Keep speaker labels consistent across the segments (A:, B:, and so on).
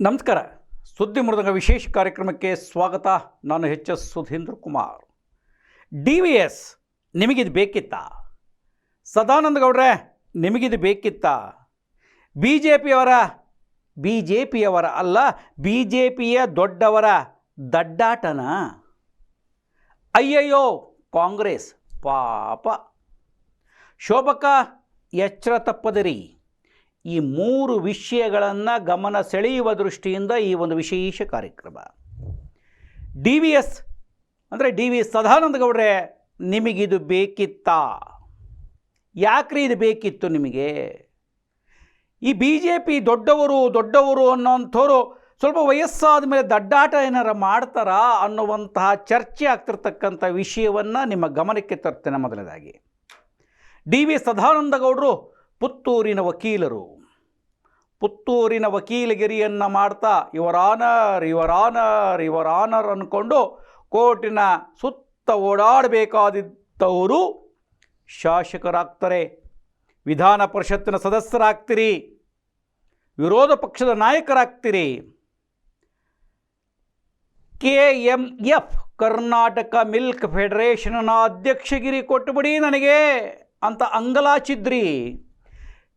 A: ನಮಸ್ಕಾರ. ಸುದ್ದಿ ಮೃದಂಗ ವಿಶೇಷ ಕಾರ್ಯಕ್ರಮಕ್ಕೆ ಸ್ವಾಗತ. ನಾನು H S Sudhindra Kumar. D V S ನಿಮಗಿದು ಬೇಕಿತ್ತಾ? ಸದಾನಂದ ಗೌಡ್ರೆ, ನಿಮಗಿದು ಬೇಕಿತ್ತಾ? ಬಿ ಜೆ ಪಿಯವರ, ಬಿ ಜೆ ಪಿಯವರ ಅಲ್ಲ, ಬಿ ಜೆ ಪಿಯ ದೊಡ್ಡವರ ದಡ್ಡಾಟನ? ಅಯ್ಯಯ್ಯೋ, ಕಾಂಗ್ರೆಸ್ ಪಾಪ. ಶೋಭಕ ಎಚ್ಚರ ತಪ್ಪದಿರಿ. ಈ ಮೂರು ವಿಷಯಗಳನ್ನು ಗಮನ ಸೆಳೆಯುವ ದೃಷ್ಟಿಯಿಂದ ಈ ಒಂದು ವಿಶೇಷ ಕಾರ್ಯಕ್ರಮ. ಡಿ ವಿ ಎಸ್ ಅಂದರೆ ಡಿ ವಿ ಸದಾನಂದ ಗೌಡ್ರೆ, ನಿಮಗಿದು ಬೇಕಿತ್ತಾ? ಯಾಕ್ರಿ ಇದು ಬೇಕಿತ್ತು ನಿಮಗೆ? ಈ ಬಿ ಜೆ ಪಿ ದೊಡ್ಡವರು ದೊಡ್ಡವರು ಅನ್ನೋಂಥವ್ರು ಸ್ವಲ್ಪ ವಯಸ್ಸಾದ ಮೇಲೆ ದಡ್ಡಾಟ ಏನಾರ ಮಾಡ್ತಾರಾ ಅನ್ನುವಂತಹ ಚರ್ಚೆ ಆಗ್ತಿರ್ತಕ್ಕಂಥ ವಿಷಯವನ್ನು ನಿಮ್ಮ ಗಮನಕ್ಕೆ ತರ್ತೇನೆ ಮೊದಲನೇದಾಗಿ. ಡಿ ವಿ ಸದಾನಂದ ಗೌಡರು ಪುತ್ತೂರಿನ ವಕೀಲರು. ಪುತ್ತೂರಿನ ವಕೀಲಗಿರಿಯನ್ನು ಮಾಡ್ತಾ your honour your honour your honour ಅಂದ್ಕೊಂಡು ಕೋರ್ಟಿನ ಸುತ್ತ ಓಡಾಡಬೇಕಾದಿದ್ದವರು ಶಾಸಕರಾಗ್ತಾರೆ. ವಿಧಾನ ಪರಿಷತ್ತಿನ ಸದಸ್ಯರಾಗ್ತೀರಿ. ವಿರೋಧ ಪಕ್ಷದ ನಾಯಕರಾಗ್ತೀರಿ. K M F, Karnataka milk ಫೆಡರೇಷನ್ನ ಅಧ್ಯಕ್ಷಗಿರಿ ಕೊಟ್ಟುಬಿಡಿ ನನಗೆ ಅಂತ ಅಂಗಲಾಚಿದ್ರಿ.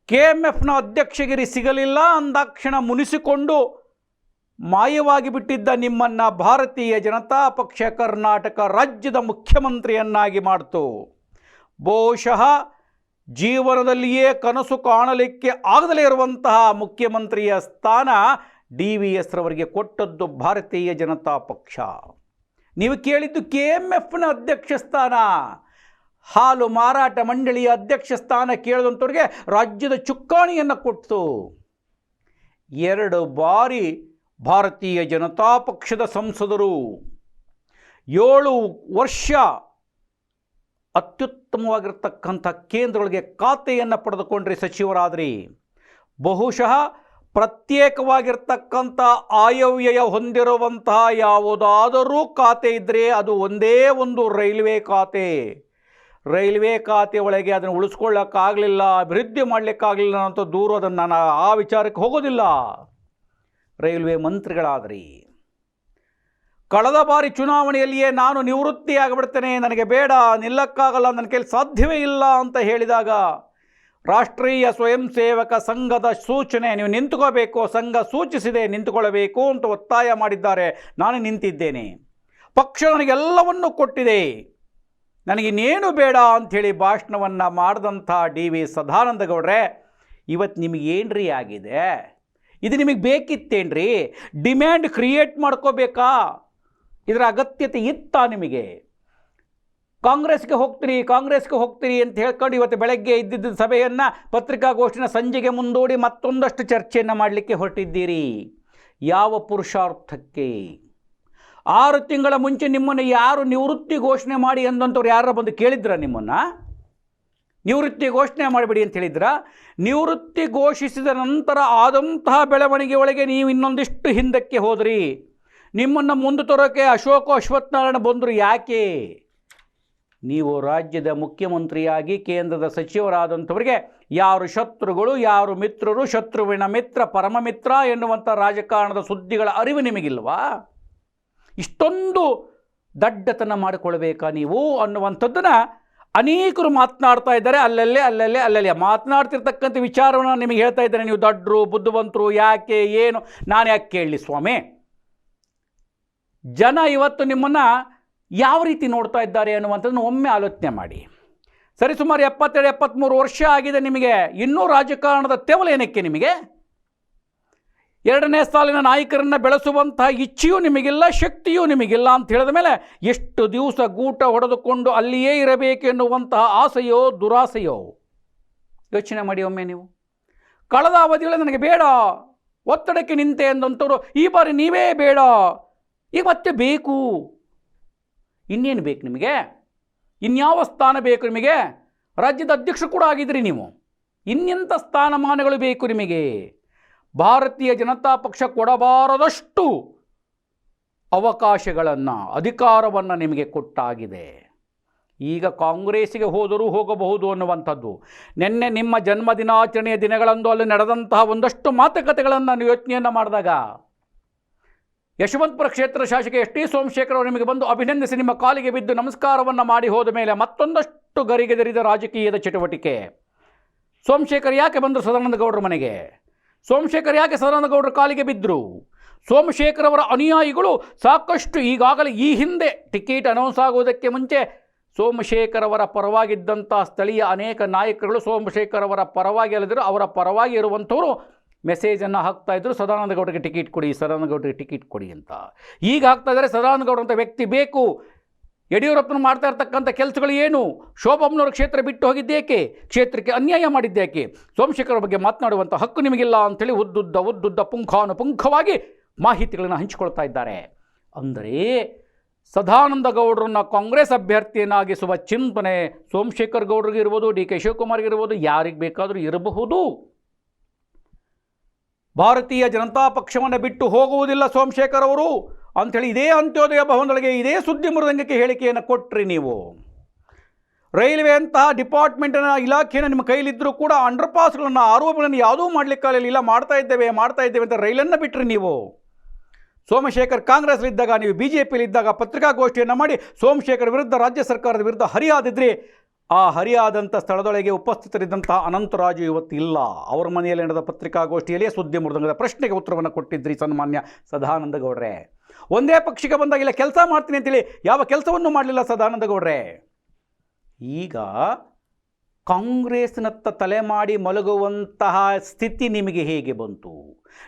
A: ಕೆ ಎಂ ಎಫ್ನ ಅಧ್ಯಕ್ಷಗಿರಿ ಸಿಗಲಿಲ್ಲ ಅಂದಾಕ್ಷಣ ಮುನಿಸಿಕೊಂಡು ಮಾಯವಾಗಿ ಬಿಟ್ಟಿದ್ದ ನಿಮ್ಮನ್ನು ಭಾರತೀಯ ಜನತಾ ಪಕ್ಷ ಕರ್ನಾಟಕ ರಾಜ್ಯದ ಮುಖ್ಯಮಂತ್ರಿಯನ್ನಾಗಿ ಮಾಡ್ತು. ಬಹುಶಃ ಜೀವನದಲ್ಲಿಯೇ ಕನಸು ಕಾಣಲಿಕ್ಕೆ ಆಗದಲೇ ಇರುವಂತಹ ಮುಖ್ಯಮಂತ್ರಿಯ ಸ್ಥಾನ ಡಿ ವಿ ಎಸ್ ರವರಿಗೆ ಕೊಟ್ಟದ್ದು ಭಾರತೀಯ ಜನತಾ ಪಕ್ಷ. ನೀವು ಕೇಳಿದ್ದು ಕೆ ಎಂ ಎಫ್ನ ಅಧ್ಯಕ್ಷ ಸ್ಥಾನ. ಹಾಲು ಮಾರಾಟ ಮಂಡಳಿಯ ಅಧ್ಯಕ್ಷ ಸ್ಥಾನ ಕೇಳಿದಂಥವ್ರಿಗೆ ರಾಜ್ಯದ ಚುಕ್ಕಾಣಿಯನ್ನು ಕೊಟ್ಟು ಎರಡು ಬಾರಿ ಭಾರತೀಯ ಜನತಾ ಪಕ್ಷದ ಸಂಸದರು ಏಳು ವರ್ಷ ಅತ್ಯುತ್ತಮವಾಗಿರ್ತಕ್ಕಂಥ ಕೇಂದ್ರಗಳಿಗೆ ಖಾತೆಯನ್ನು ಪಡೆದುಕೊಂಡ್ರಿ ಸಚಿವರಾದ್ರಿ. ಬಹುಶಃ ಪ್ರತ್ಯೇಕವಾಗಿರ್ತಕ್ಕಂಥ ಆಯವ್ಯಯ ಹೊಂದಿರುವಂತಹ ಯಾವುದಾದರೂ ಖಾತೆ ಇದ್ದರೆ ಅದು ಒಂದೇ ಒಂದು ರೈಲ್ವೆ ಖಾತೆ. ರೈಲ್ವೆ ಖಾತೆ ಒಳಗೆ ಅದನ್ನು ಉಳಿಸ್ಕೊಳ್ಳೋಕ್ಕಾಗಲಿಲ್ಲ, ಅಭಿವೃದ್ಧಿ ಮಾಡಲಿಕ್ಕಾಗಲಿಲ್ಲ ಅಂತ ದೂರು ಅದನ್ನು ನಾನು ಆ ವಿಚಾರಕ್ಕೆ ಹೋಗೋದಿಲ್ಲ. ರೈಲ್ವೆ ಮಂತ್ರಿಗಳಾದ್ರಿ ಕಳೆದ ಬಾರಿ ಚುನಾವಣೆಯಲ್ಲಿಯೇ ನಾನು ನಿವೃತ್ತಿ ಆಗಿಬಿಡ್ತೇನೆ ನನಗೆ ಬೇಡ, ನಿಲ್ಲಕ್ಕಾಗಲ್ಲ, ನನ್ನ ಕೈಲಿ ಸಾಧ್ಯವೇ ಇಲ್ಲ ಅಂತ ಹೇಳಿದಾಗ ರಾಷ್ಟ್ರೀಯ ಸ್ವಯಂ ಸೇವಕ ಸಂಘದ ಸೂಚನೆ, ನೀವು ನಿಂತುಕೋಬೇಕು, ಸಂಘ ಸೂಚಿಸಿದೆ, ನಿಂತುಕೊಳ್ಳಬೇಕು ಅಂತ ಒತ್ತಾಯ ಮಾಡಿದ್ದಾರೆ. ನಾನು ನಿಂತಿದ್ದೇನೆ. ಪಕ್ಷ ನನಗೆಲ್ಲವನ್ನು ಕೊಟ್ಟಿದೆ. ನನಗಿನ್ನೇನು ಬೇಡ ಅಂಥೇಳಿ ಭಾಷಣವನ್ನು ಮಾಡಿದಂಥ ಡಿ ವಿ ಸದಾನಂದ ಗೌಡ್ರೆ ಇವತ್ತು ನಿಮಗೇನ್ರಿ ಆಗಿದೆ? ಇದು ನಿಮಗೆ ಬೇಕಿತ್ತೇನ್ರಿ? Demand create ಮಾಡ್ಕೋಬೇಕಾ? ಇದರ ಅಗತ್ಯತೆ ಇತ್ತಾ ನಿಮಗೆ? ಕಾಂಗ್ರೆಸ್ಗೆ ಹೋಗ್ತೀರಿ ಕಾಂಗ್ರೆಸ್ಗೆ ಹೋಗ್ತೀರಿ ಅಂತ ಹೇಳ್ಕೊಂಡು ಇವತ್ತು ಬೆಳಗ್ಗೆ ಇದ್ದಿದ್ದ ಸಭೆಯನ್ನು, ಪತ್ರಿಕಾಗೋಷ್ಠಿನ ಸಂಜೆಗೆ ಮುಂದೂಡಿ ಮತ್ತೊಂದಷ್ಟು ಚರ್ಚೆಯನ್ನು ಮಾಡಲಿಕ್ಕೆ ಹೊರಟಿದ್ದೀರಿ. ಯಾವ ಪುರುಷಾರ್ಥಕ್ಕೆ? ಆರು ತಿಂಗಳ ಮುಂಚೆ ನಿಮ್ಮನ್ನು ಯಾರು ನಿವೃತ್ತಿ ಘೋಷಣೆ ಮಾಡಿ ಎಂದಂಥವ್ರು ಯಾರು ಬಂದು ಕೇಳಿದ್ರ ನಿಮ್ಮನ್ನು? ನಿವೃತ್ತಿ ಘೋಷಣೆ ಮಾಡಿಬಿಡಿ ಅಂತ ಹೇಳಿದ್ರ? ನಿವೃತ್ತಿ ಘೋಷಿಸಿದ ನಂತರ ಆದಂತಹ ಬೆಳವಣಿಗೆಯೊಳಗೆ ನೀವು ಇನ್ನೊಂದಿಷ್ಟು ಹಿಂದಕ್ಕೆ ಹೋದ್ರಿ. ನಿಮ್ಮನ್ನು ಮುಂದೆ ತರೋಕೆ ಅಶೋಕ ಅಶ್ವತ್ಥನಾರಾಯಣ ಬಂದರು ಯಾಕೆ? ನೀವು ರಾಜ್ಯದ ಮುಖ್ಯಮಂತ್ರಿಯಾಗಿ ಕೇಂದ್ರದ ಸಚಿವರಾದಂಥವರಿಗೆ ಯಾರು ಶತ್ರುಗಳು, ಯಾರು ಮಿತ್ರರು, ಶತ್ರುವಿನ ಮಿತ್ರ, ಪರಮ ಮಿತ್ರ ಎನ್ನುವಂಥ ರಾಜಕಾರಣದ ಸುದ್ದಿಗಳ ಅರಿವು ನಿಮಗಿಲ್ವಾ? ಇಷ್ಟೊಂದು ದಡ್ಡತನ ಮಾಡಿಕೊಳ್ಬೇಕಾ ನೀವು ಅನ್ನುವಂಥದ್ದನ್ನು ಅನೇಕರು ಮಾತನಾಡ್ತಾ ಇದ್ದಾರೆ. ಅಲ್ಲಲ್ಲೇ ಅಲ್ಲಲ್ಲೇ ಅಲ್ಲಲ್ಲೇ ಮಾತನಾಡ್ತಿರ್ತಕ್ಕಂಥ ವಿಚಾರವನ್ನು ನಿಮಗೆ ಹೇಳ್ತಾ ಇದ್ದಾರೆ ನೀವು ದಡ್ಡರು ಬುದ್ಧಿವಂತರು, ಯಾಕೆ, ಏನು, ನಾನು ಯಾಕೆ ಕೇಳಲಿ ಸ್ವಾಮಿ? ಜನ ಇವತ್ತು ನಿಮ್ಮನ್ನು ಯಾವ ರೀತಿ ನೋಡ್ತಾ ಇದ್ದಾರೆ ಅನ್ನುವಂಥದ್ದನ್ನು ಒಮ್ಮೆ ಆಲೋಚನೆ ಮಾಡಿ. ಸರಿ, ಸುಮಾರು ಎಪ್ಪತ್ತೆರಡು ಎಪ್ಪತ್ತ್ಮೂರು ವರ್ಷ ಆಗಿದೆ ನಿಮಗೆ. ಇನ್ನೂ ರಾಜಕಾರಣದ ತೆವಲೇನಕ್ಕೆ ನಿಮಗೆ? ಎರಡನೇ ಸಾಲಿನ ನಾಯಕರನ್ನು ಬೆಳೆಸುವಂತಹ ಇಚ್ಛೆಯೂ ನಿಮಗಿಲ್ಲ, ಶಕ್ತಿಯೂ ನಿಮಗಿಲ್ಲ ಅಂತ ಹೇಳಿದ ಮೇಲೆ ಎಷ್ಟು ದಿವಸ ಗೂಟ ಹೊಡೆದುಕೊಂಡು ಅಲ್ಲಿಯೇ ಇರಬೇಕು ಎನ್ನುವಂತಹ ಆಸೆಯೋ ದುರಾಸೆಯೋ? ಯೋಚನೆ ಮಾಡಿ ಒಮ್ಮೆ ನೀವು. ಕಳೆದ ಅವಧಿಯಲ್ಲಿ ನನಗೆ ಬೇಡ, ಒತ್ತಡಕ್ಕೆ ನಿಂತೆ ಎಂದಂಥವ್ರು ಈ ಬಾರಿ ನೀವೇ ಬೇಡ, ಈಗ ಮತ್ತೆ ಬೇಕು. ಇನ್ನೇನು ಬೇಕು ನಿಮಗೆ? ಇನ್ಯಾವ ಸ್ಥಾನ ಬೇಕು ನಿಮಗೆ? ರಾಜ್ಯದ ಅಧ್ಯಕ್ಷರು ಕೂಡ ಆಗಿದ್ರಿ ನೀವು. ಇನ್ನೆಂಥ ಸ್ಥಾನಮಾನಗಳು ಬೇಕು ನಿಮಗೆ? ಭಾರತೀಯ ಜನತಾ ಪಕ್ಷ ಕೊಡಬಾರದಷ್ಟು ಅವಕಾಶಗಳನ್ನು, ಅಧಿಕಾರವನ್ನು ನಿಮಗೆ ಕೊಟ್ಟಾಗಿದೆ. ಈಗ ಕಾಂಗ್ರೆಸ್ಸಿಗೆ ಹೋದರೂ ಹೋಗಬಹುದು ಅನ್ನುವಂಥದ್ದು. ನಿನ್ನೆ ನಿಮ್ಮ ಜನ್ಮದಿನಾಚರಣೆಯ ದಿನಗಳಂದು ಅಲ್ಲಿ ನಡೆದಂತಹ ಒಂದಷ್ಟು ಮಾತುಕತೆಗಳನ್ನು ನೀವು ಯೋಚನೆಯನ್ನು ಮಾಡಿದಾಗ, ಯಶವಂತಪುರ ಕ್ಷೇತ್ರ ಶಾಸಕ ಎಸ್ ಟಿ ಸೋಮಶೇಖರ್ ಅವರು ನಿಮಗೆ ಬಂದು ಅಭಿನಂದಿಸಿ ನಿಮ್ಮ ಕಾಲಿಗೆ ಬಿದ್ದು ನಮಸ್ಕಾರವನ್ನು ಮಾಡಿ ಹೋದ ಮೇಲೆ ಮತ್ತೊಂದಷ್ಟು ಗರಿಗೆದರಿದ ರಾಜಕೀಯದ ಚಟುವಟಿಕೆ. ಸೋಮಶೇಖರ್ ಯಾಕೆ ಬಂದರು ಸದಾನಂದ ಗೌಡರ ಮನೆಗೆ? ಸೋಮಶೇಖರ್ ಯಾಕೆ ಸದಾನಂದಗೌಡರ ಕಾಲಿಗೆ ಬಿದ್ದರು ಸೋಮಶೇಖರ್ ಅವರ ಅನುಯಾಯಿಗಳು ಸಾಕಷ್ಟು ಈಗಾಗಲೇ ಈ ಹಿಂದೆ ಟಿಕೆಟ್ ಅನೌನ್ಸ್ ಆಗುವುದಕ್ಕೆ ಮುಂಚೆ ಸೋಮಶೇಖರ್ ಅವರ ಪರವಾಗಿದ್ದಂಥ ಸ್ಥಳೀಯ ಅನೇಕ ನಾಯಕರುಗಳು ಸೋಮಶೇಖರ್ ಅವರ ಪರವಾಗಿ ಅಲ್ಲದಿರು ಅವರ ಪರವಾಗಿ ಇರುವಂಥವರು ಮೆಸೇಜನ್ನು ಹಾಕ್ತಾ ಇದ್ದರು ಸದಾನಂದ ಗೌಡರಿಗೆ ಟಿಕೆಟ್ ಕೊಡಿ, ಸದಾನಂದಗೌಡರಿಗೆ ಟಿಕೆಟ್ ಕೊಡಿ ಅಂತ. ಈಗ ಹಾಕ್ತಾ ಇದ್ದಾರೆ ಸದಾನಂದಗೌಡ ಅಂತ ವ್ಯಕ್ತಿ ಬೇಕು. ಯಡಿಯೂರಪ್ಪನ ಮಾಡ್ತಾ ಇರ್ತಕ್ಕಂಥ ಕೆಲಸಗಳು ಏನು? ಶೋಭಮ್ಮನವರು ಕ್ಷೇತ್ರ ಬಿಟ್ಟು ಹೋಗಿದ್ದೇಕೆ? ಕ್ಷೇತ್ರಕ್ಕೆ ಅನ್ಯಾಯ ಮಾಡಿದ್ದೇಕೆ? ಸೋಮಶೇಖರ್ ಬಗ್ಗೆ ಮಾತನಾಡುವಂಥ ಹಕ್ಕು ನಿಮಗಿಲ್ಲ ಅಂಥೇಳಿ ಉದ್ದುದ್ದ ಉದ್ದುದ್ದ ಪುಂಖಾನುಪುಂಖವಾಗಿ ಮಾಹಿತಿಗಳನ್ನು ಹಂಚಿಕೊಳ್ತಾ ಇದ್ದಾರೆ. ಅಂದರೆ ಸದಾನಂದ ಗೌಡರನ್ನ ಕಾಂಗ್ರೆಸ್ ಅಭ್ಯರ್ಥಿಯನ್ನಾಗಿಸುವ ಚಿಂತನೆ ಸೋಮಶೇಖರ್ ಗೌಡರಿಗೆ ಇರ್ಬೋದು, ಡಿ ಕೆ ಶಿವಕುಮಾರ್ಗೆ ಇರ್ಬೋದು, ಯಾರಿಗೆ ಬೇಕಾದರೂ ಇರಬಹುದು. ಭಾರತೀಯ ಜನತಾ ಪಕ್ಷವನ್ನು ಬಿಟ್ಟು ಹೋಗುವುದಿಲ್ಲ ಸೋಮಶೇಖರ್ ಅವರು. ಅಂಥೇಳಿ ಇದೇ ಅಂತ್ಯೋದಯ ಭವನದೊಳಗೆ ಇದೇ ಸುದ್ದಿ ಮೃದಂಗಕ್ಕೆ ಹೇಳಿಕೆಯನ್ನು ಕೊಟ್ರಿ ನೀವು. ರೈಲ್ವೆ ಅಂತಹ ಡಿಪಾರ್ಟ್ಮೆಂಟಿನ ಇಲಾಖೆಯನ್ನು ನಿಮ್ಮ ಕೈಲಿದ್ದರೂ ಕೂಡ ಅಂಡರ್ ಪಾಸ್ಗಳನ್ನು ಆರೋಪಗಳನ್ನು ಯಾವುದೂ ಮಾಡಲಿಕ್ಕಾಗಲಿಲ್ಲ ಮಾಡ್ತಾ ಇದ್ದೇವೆ ಮಾಡ್ತಾ ಇದ್ದೇವೆ ಅಂತ ರೈಲನ್ನು ಬಿಟ್ಟರೆ ನೀವು. ಸೋಮಶೇಖರ್ ಕಾಂಗ್ರೆಸ್ಲಿದ್ದಾಗ, ನೀವು ಬಿ ಜೆ ಪಿಲಿದ್ದಾಗ ಪತ್ರಿಕಾಗೋಷ್ಠಿಯನ್ನು ಮಾಡಿ ಸೋಮಶೇಖರ್ ವಿರುದ್ಧ ರಾಜ್ಯ ಸರ್ಕಾರದ ವಿರುದ್ಧ ಹರಿಯಾದಿದ್ರಿ, ಆ ಹರಿಯಾದಂಥ ಸ್ಥಳದೊಳಗೆ ಉಪಸ್ಥಿತರಿದ್ದಂತಹ ಅನಂತರಾಜು ಇವತ್ತು ಇಲ್ಲ ಅವರ ಮನೆಯಲ್ಲಿ ನಡೆದ ಪತ್ರಿಕಾಗೋಷ್ಠಿಯಲ್ಲೇ ಸುದ್ದಿ ಮೃದಂಗದ ಪ್ರಶ್ನೆಗೆ ಉತ್ತರವನ್ನು ಕೊಟ್ಟಿದ್ರಿ ಸನ್ಮಾನ್ಯ ಸದಾನಂದ ಗೌಡ್ರೆ. ಒಂದೇ ಪಕ್ಷಕ್ಕೆ ಬಂದಾಗ ಇಲ್ಲ, ಕೆಲಸ ಮಾಡ್ತೀನಿ ಅಂತೇಳಿ ಯಾವ ಕೆಲಸವನ್ನು ಮಾಡಲಿಲ್ಲ ಸದಾನಂದ ಗೌಡ್ರೆ ಈಗ ಕಾಂಗ್ರೆಸ್ನತ್ತ ತಲೆ ಮಾಡಿ ಮಲಗುವಂತಹ ಸ್ಥಿತಿ ನಿಮಗೆ ಹೇಗೆ ಬಂತು?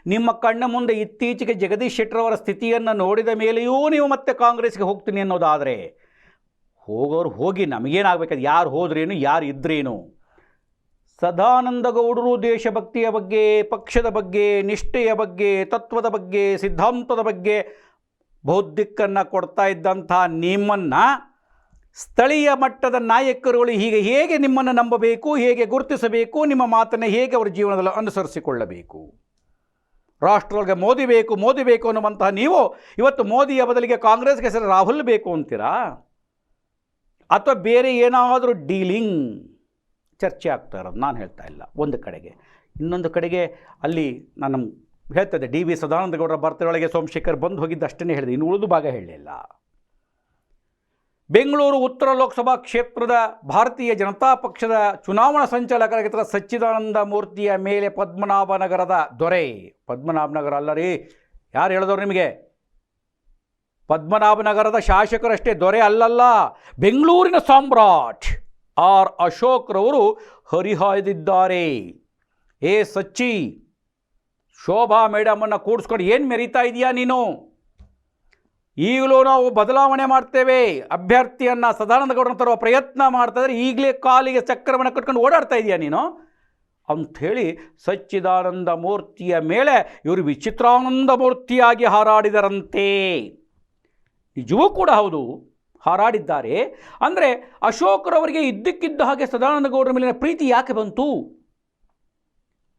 A: ನಿಮ್ಮ ಕಣ್ಣ ಮುಂದೆ ಇತ್ತೀಚೆಗೆ ಜಗದೀಶ್ ಶೆಟ್ಟರವರ ಸ್ಥಿತಿಯನ್ನು ನೋಡಿದ ಮೇಲೆಯೂ ನೀವು ಮತ್ತೆ ಕಾಂಗ್ರೆಸ್ಗೆ ಹೋಗ್ತೀನಿ ಅನ್ನೋದಾದರೆ, ಹೋಗೋರು ಹೋಗಿ ನಮಗೇನಾಗಬೇಕಾದ್ರೆ ಯಾರು ಹೋದ್ರೇನು, ಯಾರು ಇದ್ರೇನು? ಸದಾನಂದ ಗೌಡರು ದೇಶಭಕ್ತಿಯ ಬಗ್ಗೆ, ಪಕ್ಷದ ಬಗ್ಗೆ, ನಿಷ್ಠೆಯ ಬಗ್ಗೆ, ತತ್ವದ ಬಗ್ಗೆ, ಸಿದ್ಧಾಂತದ ಬಗ್ಗೆ ಬೌದ್ಧಿಕನ್ನು ಕೊಡ್ತಾ ಇದ್ದಂಥ ನಿಮ್ಮನ್ನು ಸ್ಥಳೀಯ ಮಟ್ಟದ ನಾಯಕರುಗಳು ಹೀಗೆ ಹೇಗೆ ನಿಮ್ಮನ್ನು ನಂಬಬೇಕು, ಹೇಗೆ ಗುರುತಿಸಬೇಕು, ನಿಮ್ಮ ಮಾತನ್ನು ಹೇಗೆ ಅವರ ಜೀವನದಲ್ಲಿ ಅನುಸರಿಸಿಕೊಳ್ಳಬೇಕು? ರಾಷ್ಟ್ರದೊಳಗೆ ಮೋದಿ ಬೇಕು ಮೋದಿ ಬೇಕು ಅನ್ನುವಂತಹ ನೀವು ಇವತ್ತು ಮೋದಿಯ ಬದಲಿಗೆ ಕಾಂಗ್ರೆಸ್ಗೆ ಹೆಸರು ರಾಹುಲ್ ಬೇಕು ಅಂತೀರಾ? ಅಥವಾ ಬೇರೆ ಏನಾದರೂ ಡೀಲಿಂಗ್ ಚರ್ಚೆ ಆಗ್ತಾ ಇರೋದು? ನಾನು ಹೇಳ್ತಾ ಇಲ್ಲ. ಒಂದು ಕಡೆಗೆ. ಇನ್ನೊಂದು ಕಡೆಗೆ ಅಲ್ಲಿ ನಾನು ಹೇಳ್ತದೆ ಡಿ ವಿ ಸದಾನಂದ ಗೌಡರ ಬರ್ತಡೊಳಗೆ ಸೋಮಶೇಖರ್ ಬಂದು ಹೋಗಿದ್ದು ಅಷ್ಟನ್ನೇ ಹೇಳಿದೆ. ಇನ್ನು ಉಳಿದು ಭಾಗ ಹೇಳಲಿಲ್ಲ. ಬೆಂಗಳೂರು ಉತ್ತರ ಲೋಕಸಭಾ ಕ್ಷೇತ್ರದ ಭಾರತೀಯ ಜನತಾ ಪಕ್ಷದ ಚುನಾವಣಾ ಸಂಚಾಲಕರಾಗಿದ್ದ ಸಚ್ಚಿದಾನಂದ ಮೂರ್ತಿಯ ಮೇಲೆ ಪದ್ಮನಾಭನಗರದ ದೊರೆ. ಪದ್ಮನಾಭನಗರ ಅಲ್ಲ ರೀ. ಯಾರು ಹೇಳಿದವರು ನಿಮಗೆ? ಪದ್ಮನಾಭನಗರದ ಶಾಸಕರಷ್ಟೇ ದೊರೆ ಅಲ್ಲಲ್ಲ. ಬೆಂಗಳೂರಿನ ಸಾಮ್ರಾಟ್ ಆರ್ ಅಶೋಕ್ರವರು ಹರಿಹಾಯ್ದಿದ್ದಾರೆ. ಏ ಸಚ್ಚಿ ಶೋಭಾ ಮೇಡಮನ್ನು ಕೂಡಿಸ್ಕೊಂಡು ಏನು ಮೆರಿತಾ ಇದೆಯಾ ನೀನು? ಈಗಲೂ ನಾವು ಬದಲಾವಣೆ ಮಾಡ್ತೇವೆ. ಅಭ್ಯರ್ಥಿಯನ್ನು ಸದಾನಂದ ಗೌಡನ ತರುವ ಪ್ರಯತ್ನ ಮಾಡ್ತಾ ಇದ್ರೆ ಈಗಲೇ ಕಾಲಿಗೆ ಚಕ್ರವನ್ನು ಕಟ್ಕೊಂಡು ಓಡಾಡ್ತಾ ಇದೆಯಾ ನೀನು? ಅಂಥೇಳಿ ಸಚ್ಚಿದಾನಂದ ಮೂರ್ತಿಯ ಮೇಲೆ ಇವರು ವಿಚಿತ್ರಾನಂದ ಮೂರ್ತಿಯಾಗಿ ಹಾರಾಡಿದರಂತೆ. ನಿಜವೂ ಕೂಡ ಹೌದು, ಹಾರಾಡಿದ್ದಾರೆ. ಅಂದರೆ ಅಶೋಕರವರಿಗೆ ಇದ್ದಕ್ಕಿದ್ದ ಹಾಗೆ ಸದಾನಂದ ಗೌಡರ ಮೇಲಿನ ಪ್ರೀತಿ ಯಾಕೆ ಬಂತು?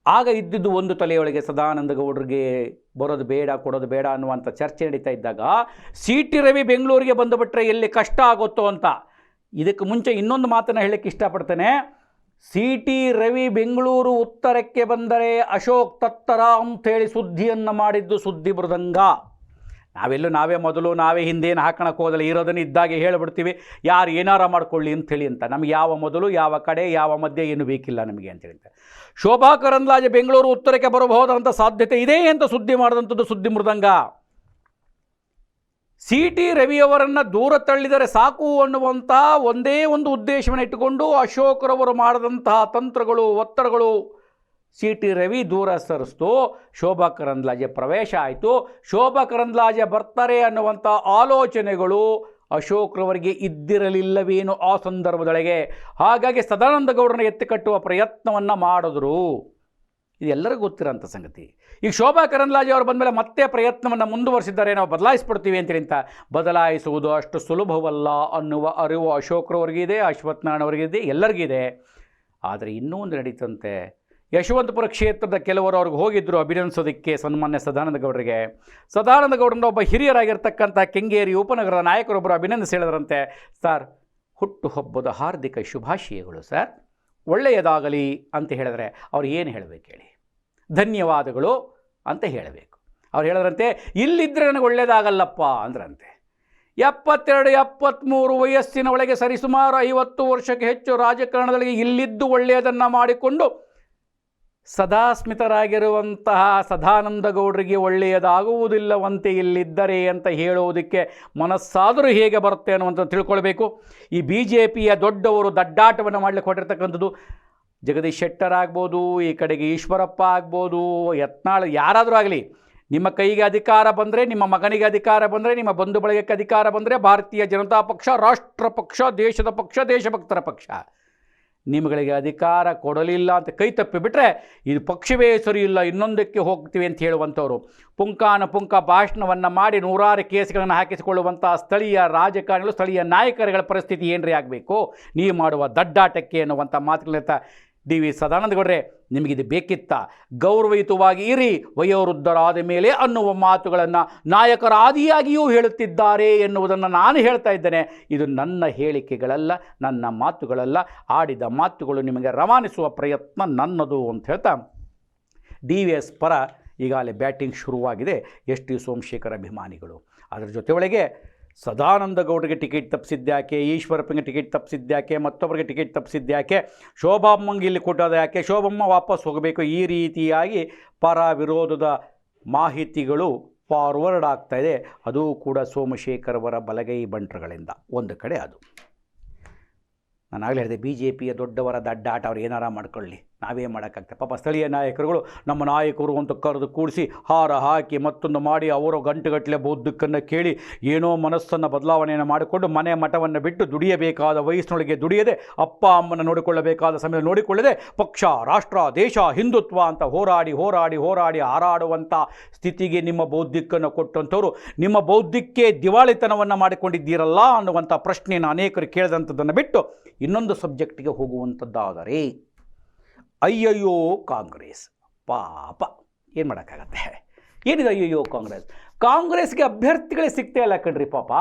A: ಆಗ ಇದ್ದಿದ್ದು ಒಂದು ತಲೆಯೊಳಗೆ ಸದಾನಂದ ಗೌಡರಿಗೆ ಬರೋದು ಬೇಡ, ಕೊಡೋದು ಬೇಡ ಅನ್ನುವಂಥ ಚರ್ಚೆ ನಡೀತಾ ಇದ್ದಾಗ ಸಿ ಟಿ ರವಿ ಬೆಂಗಳೂರಿಗೆ ಬಂದುಬಿಟ್ರೆ ಎಲ್ಲಿ ಕಷ್ಟ ಆಗುತ್ತೋ ಅಂತ. ಇದಕ್ಕೆ ಮುಂಚೆ ಇನ್ನೊಂದು ಮಾತನ್ನು ಹೇಳಕ್ಕೆ ಇಷ್ಟಪಡ್ತೇನೆ. ಸಿ ಟಿ ರವಿ ಬೆಂಗಳೂರು ಉತ್ತರಕ್ಕೆ ಬಂದರೆ ಅಶೋಕ್ ತತ್ತರ ಅಂಥೇಳಿ ಸುದ್ದಿಯನ್ನು ಮಾಡಿದ್ದು ಸುದ್ದಿ ಮೃದಂಗ. ನಾವೆಲ್ಲೂ ನಾವೇ ಮೊದಲು, ನಾವೇ ಹಿಂದೇನು ಹಾಕೋಣಕ್ಕೆ ಹೋದಲ್ಲ ಇರೋದನ್ನು ಇದ್ದಾಗೆ ಹೇಳಿಬಿಡ್ತೀವಿ. ಯಾರು ಏನಾರ ಮಾಡ್ಕೊಳ್ಳಿ ಅಂಥೇಳಿ ಅಂತ. ನಮಗೆ ಯಾವ ಮೊದಲು, ಯಾವ ಕಡೆ, ಯಾವ ಮಧ್ಯೆ ಏನು ಬೇಕಿಲ್ಲ ನಮಗೆ ಅಂತೇಳಿ ಅಂತ ಶೋಭಾ ಕರಂದ್ಲಾಜೆ ಬೆಂಗಳೂರು ಉತ್ತರಕ್ಕೆ ಬರಬಹುದಾದಂಥ ಸಾಧ್ಯತೆ ಇದೆ ಅಂತ ಸುದ್ದಿ ಮಾಡಿದಂಥದ್ದು ಸುದ್ದಿ ಮೃದಂಗ. ಸಿ ಟಿ ರವಿಯವರನ್ನು ದೂರ ತಳ್ಳಿದರೆ ಸಾಕು ಅನ್ನುವಂಥ ಒಂದೇ ಒಂದು ಉದ್ದೇಶವನ್ನು ಇಟ್ಟುಕೊಂಡು ಅಶೋಕರವರು ಮಾಡಿದಂತಹ ತಂತ್ರಗಳು, ಒತ್ತಡಗಳು ಸಿ ಟಿ ರವಿ ದೂರ ಸರಿಸ್ತು. ಶೋಭಾ ಕರಂದ್ಲಾಜೆ ಪ್ರವೇಶ ಆಯಿತು. ಶೋಭಾ ಕರಂದ್ಲಾಜೆ ಬರ್ತಾರೆ ಅನ್ನುವಂಥ ಆಲೋಚನೆಗಳು ಅಶೋಕ್ರವರಿಗೆ ಇದ್ದಿರಲಿಲ್ಲವೇನು ಆ ಸಂದರ್ಭದೊಳಗೆ. ಹಾಗಾಗಿ ಸದಾನಂದ ಗೌಡರನ್ನ ಎತ್ತಿಕಟ್ಟುವ ಪ್ರಯತ್ನವನ್ನು ಮಾಡಿದ್ರು. ಇದೆಲ್ಲರಿಗೂ ಗೊತ್ತಿರೋಂಥ ಸಂಗತಿ. ಈಗ ಶೋಭಾ ಕರಂದ್ಲಾಜೆ ಅವರು ಬಂದಮೇಲೆ ಮತ್ತೆ ಪ್ರಯತ್ನವನ್ನು ಮುಂದುವರಿಸಿದ್ದಾರೆ. ನಾವು ಬದಲಾಯಿಸ್ಬಿಡ್ತೀವಿ ಅಂತ. ಬದಲಾಯಿಸುವುದು ಅಷ್ಟು ಸುಲಭವಲ್ಲ ಅನ್ನುವ ಅರಿವು ಅಶೋಕ್ರವ್ರಿಗಿದೆ ಅಶ್ವತ್ಥನಾರಾಯಣವರಿಗಿದೆ ಎಲ್ಲರಿಗಿದೆ. ಆದರೆ ಇನ್ನೂ ಒಂದು ನಡೀತಂತೆ. ಯಶವಂತಪುರ ಕ್ಷೇತ್ರದ ಕೆಲವರು ಅವ್ರಿಗೆ ಹೋಗಿದ್ದರು ಅಭಿನಂದಿಸೋದಕ್ಕೆ ಸನ್ಮಾನ್ಯ ಸದಾನಂದ ಗೌಡರಿಗೆ ಸದಾನಂದ ಗೌಡರನ್ನ ಒಬ್ಬ ಹಿರಿಯರಾಗಿರ್ತಕ್ಕಂಥ ಕೆಂಗೇರಿ ಉಪನಗರದ ನಾಯಕರೊಬ್ಬರು ಅಭಿನಂದಿಸಿ ಹೇಳಿದ್ರಂತೆ. ಸರ್ ಹುಟ್ಟುಹಬ್ಬದ ಹಾರ್ದಿಕ ಶುಭಾಶಯಗಳು, ಸರ್. ಒಳ್ಳೆಯದಾಗಲಿ ಅಂತ ಹೇಳಿದ್ರೆ ಅವ್ರು ಏನು ಹೇಳಬೇಕು ಹೇಳಿ? ಧನ್ಯವಾದಗಳು ಅಂತ ಹೇಳಬೇಕು. ಅವ್ರು ಹೇಳಿದ್ರಂತೆ ಇಲ್ಲಿದ್ದರೆ ನನಗೆ ಒಳ್ಳೆಯದಾಗಲ್ಲಪ್ಪ ಅಂದ್ರಂತೆ. ಎಪ್ಪತ್ತೆರಡು ಎಪ್ಪತ್ತ್ಮೂರು ವಯಸ್ಸಿನ ಒಳಗೆ ಸರಿಸುಮಾರು ಐವತ್ತು ವರ್ಷಕ್ಕೆ ಹೆಚ್ಚು ರಾಜಕಾರಣದಲ್ಲಿ ಇಲ್ಲಿದ್ದು ಒಳ್ಳೆಯದನ್ನು ಮಾಡಿಕೊಂಡು ಸದಾ ಸದಾನಂದಗೌಡರಿಗೆ ಸದಾನಂದ ಗೌಡರಿಗೆ ಒಳ್ಳೆಯದಾಗುವುದಿಲ್ಲವಂತೆ ಇಲ್ಲಿದ್ದರೆ ಅಂತ ಹೇಳುವುದಕ್ಕೆ ಮನಸ್ಸಾದರೂ ಹೇಗೆ ಬರುತ್ತೆ ಅನ್ನುವಂಥ ತಿಳ್ಕೊಳ್ಬೇಕು. ಈ ಬಿ ಜೆ ಪಿಯ ದೊಡ್ಡವರು ದಡ್ಡಾಟವನ್ನು ಮಾಡಲಿಕ್ಕೆ ಹೊಟ್ಟಿರ್ತಕ್ಕಂಥದ್ದು ಜಗದೀಶ್ ಶೆಟ್ಟರ್ ಆಗ್ಬೋದು, ಈ ಕಡೆಗೆ ಈಶ್ವರಪ್ಪ ಆಗ್ಬೋದು, ಯತ್ನಾಳ್ ಯಾರಾದರೂ ಆಗಲಿ, ನಿಮ್ಮ ಕೈಗೆ ಅಧಿಕಾರ ಬಂದರೆ, ನಿಮ್ಮ ಮಗನಿಗೆ ಅಧಿಕಾರ ಬಂದರೆ, ನಿಮ್ಮ ಬಂಧು ಬಳಗಕ್ಕೆ ಅಧಿಕಾರ ಬಂದರೆ ಭಾರತೀಯ ಜನತಾ ಪಕ್ಷ, ರಾಷ್ಟ್ರ ಪಕ್ಷ, ದೇಶದ ಪಕ್ಷ, ದೇಶಭಕ್ತರ ಪಕ್ಷ. ನಿಮ್ಮಗಳಿಗೆ ಅಧಿಕಾರ ಕೊಡಲಿಲ್ಲ ಅಂತ ಕೈ ತಪ್ಪಿಬಿಟ್ರೆ ಇದು ಪಕ್ಷವೇ ಸರಿಯಿಲ್ಲ ಇನ್ನೊಂದಕ್ಕೆ ಹೋಗ್ತೀವಿ ಅಂತ ಹೇಳುವಂಥವ್ರು. ಪುಂಕಾನ ಪುಂಕ ಭಾಷಣವನ್ನು ಮಾಡಿ ನೂರಾರು ಕೇಸ್ಗಳನ್ನು ಹಾಕಿಸಿಕೊಳ್ಳುವಂಥ ಸ್ಥಳೀಯ ರಾಜಕಾರಣಿಗಳು, ಸ್ಥಳೀಯ ನಾಯಕರುಗಳ ಪರಿಸ್ಥಿತಿ ಏನ್ರಿ ಆಗಬೇಕು? ನೀವು ಮಾಡುವ ದಡ್ಡಾಟಕ್ಕೆ ಅನ್ನುವಂಥ ಮಾತುಗಳಿರ್ತಾ ಡಿ ವಿ ಸದಾನಂದಗೌಡ್ರೆ ನಿಮಗಿದು ಬೇಕಿತ್ತ. ಗೌರವಯುತವಾಗಿ ಇರಿ. ವಯೋವೃದ್ಧರಾದ ಮೇಲೆ ಅನ್ನುವ ಮಾತುಗಳನ್ನು ನಾಯಕರಾದಿಯಾಗಿಯೂ ಹೇಳುತ್ತಿದ್ದಾರೆ ಎನ್ನುವುದನ್ನು ನಾನು ಹೇಳ್ತಾ ಇದ್ದೇನೆ. ಇದು ನನ್ನ ಹೇಳಿಕೆಗಳಲ್ಲ, ನನ್ನ ಮಾತುಗಳಲ್ಲ. ಆಡಿದ ಮಾತುಗಳು ನಿಮಗೆ ರವಾನಿಸುವ ಪ್ರಯತ್ನ ನನ್ನದು ಅಂತ ಹೇಳ್ತಾ ಡಿ ವಿ ಎಸ್ ಪರ ಈಗಾಗಲೇ ಬ್ಯಾಟಿಂಗ್ ಶುರುವಾಗಿದೆ. ಎಸ್ ಟಿ ಸೋಮಶೇಖರ್ ಅಭಿಮಾನಿಗಳು. ಅದರ ಜೊತೆ ಸದಾನಂದ ಗೌಡಗೆ ಟಿಕೆಟ್ ತಪ್ಪಿಸಿದ್ಯಾಕೆ ಈಶ್ವರಪ್ಪನಿಗೆ ಟಿಕೆಟ್ ತಪ್ಪಿಸಿದ್ಯಾಕೆ ಮತ್ತೊಬ್ಬರಿಗೆ ಟಿಕೆಟ್ ತಪ್ಪಿಸಿದ್ಯಾಕೆ ಶೋಭಾಮ್ಮಂಗೆ ಇಲ್ಲಿ ಕೊಟ್ಟೋದು ಯಾಕೆ? ಶೋಭಮ್ಮ ವಾಪಸ್ ಹೋಗಬೇಕು. ಈ ರೀತಿಯಾಗಿ ಪರ ವಿರೋಧದ ಮಾಹಿತಿಗಳು ಫಾರ್ವರ್ಡ್ ಆಗ್ತಾ ಇದೆ. ಅದು ಕೂಡ ಸೋಮಶೇಖರ್ ಅವರ ಬಲಗೈ ಬಂಟ್ರಗಳಿಂದ. ಒಂದು ಕಡೆ ಅದು. ನಾನು ಆಗಲೇ ಹೇಳಿದೆ ಬಿ ಜೆ ಪಿಯ ದೊಡ್ಡವರ ದಡ್ಡಾಟ, ಅವ್ರು ಏನಾರ ಮಾಡ್ಕೊಳ್ಳಿ. ನಾವೇ ಮಾಡೋಕ್ಕಾಗ್ತದೆ. ಪಾಪ ಸ್ಥಳೀಯ ನಾಯಕರುಗಳು ನಮ್ಮ ನಾಯಕರು ಅಂತ ಕರೆದು ಕೂಡಿಸಿ ಹಾರ ಹಾಕಿ ಮತ್ತೊಂದು ಮಾಡಿ ಅವರು ಗಂಟುಗಟ್ಟಲೆ ಬೌದ್ಧಕ್ಕನ್ನು ಕೇಳಿ ಏನೋ ಮನಸ್ಸನ್ನು ಬದಲಾವಣೆಯನ್ನು ಮಾಡಿಕೊಂಡು ಮನೆ ಮಠವನ್ನು ಬಿಟ್ಟು ದುಡಿಯಬೇಕಾದ ವಯಸ್ಸಿನೊಳಗೆ ದುಡಿಯದೆ ಅಪ್ಪ ಅಮ್ಮನ ನೋಡಿಕೊಳ್ಳಬೇಕಾದ ಸಮಯ ನೋಡಿಕೊಳ್ಳದೆ ಪಕ್ಷ, ರಾಷ್ಟ್ರ, ದೇಶ, ಹಿಂದುತ್ವ ಅಂತ ಹೋರಾಡಿ ಹೋರಾಡಿ ಹೋರಾಡಿ ಹಾರಾಡುವಂಥ ಸ್ಥಿತಿಗೆ ನಿಮ್ಮ ಬೌದ್ಧಿಕನ್ನು ಕೊಟ್ಟಂಥವ್ರು, ನಿಮ್ಮ ಬೌದ್ಧಿಕ್ಕೆ ದಿವಾಳಿತನವನ್ನು ಮಾಡಿಕೊಂಡಿದ್ದೀರಲ್ಲ ಅನ್ನುವಂಥ ಪ್ರಶ್ನೆಯನ್ನು ಅನೇಕರು ಕೇಳಿದಂಥದ್ದನ್ನು ಬಿಟ್ಟು ಇನ್ನೊಂದು ಸಬ್ಜೆಕ್ಟಿಗೆ ಹೋಗುವಂಥದ್ದಾದರೆ ಅಯ್ಯಯ್ಯೋ ಕಾಂಗ್ರೆಸ್. ಪಾಪ. ಏನು ಮಾಡೋಕ್ಕಾಗತ್ತೆ? ಏನಿದೆ ಅಯ್ಯಯ್ಯೋ ಕಾಂಗ್ರೆಸ್? ಕಾಂಗ್ರೆಸ್ಗೆ ಅಭ್ಯರ್ಥಿಗಳೇ ಸಿಗ್ತಾ ಇಲ್ಲ ಕಣ್ರಿ ಪಾಪ.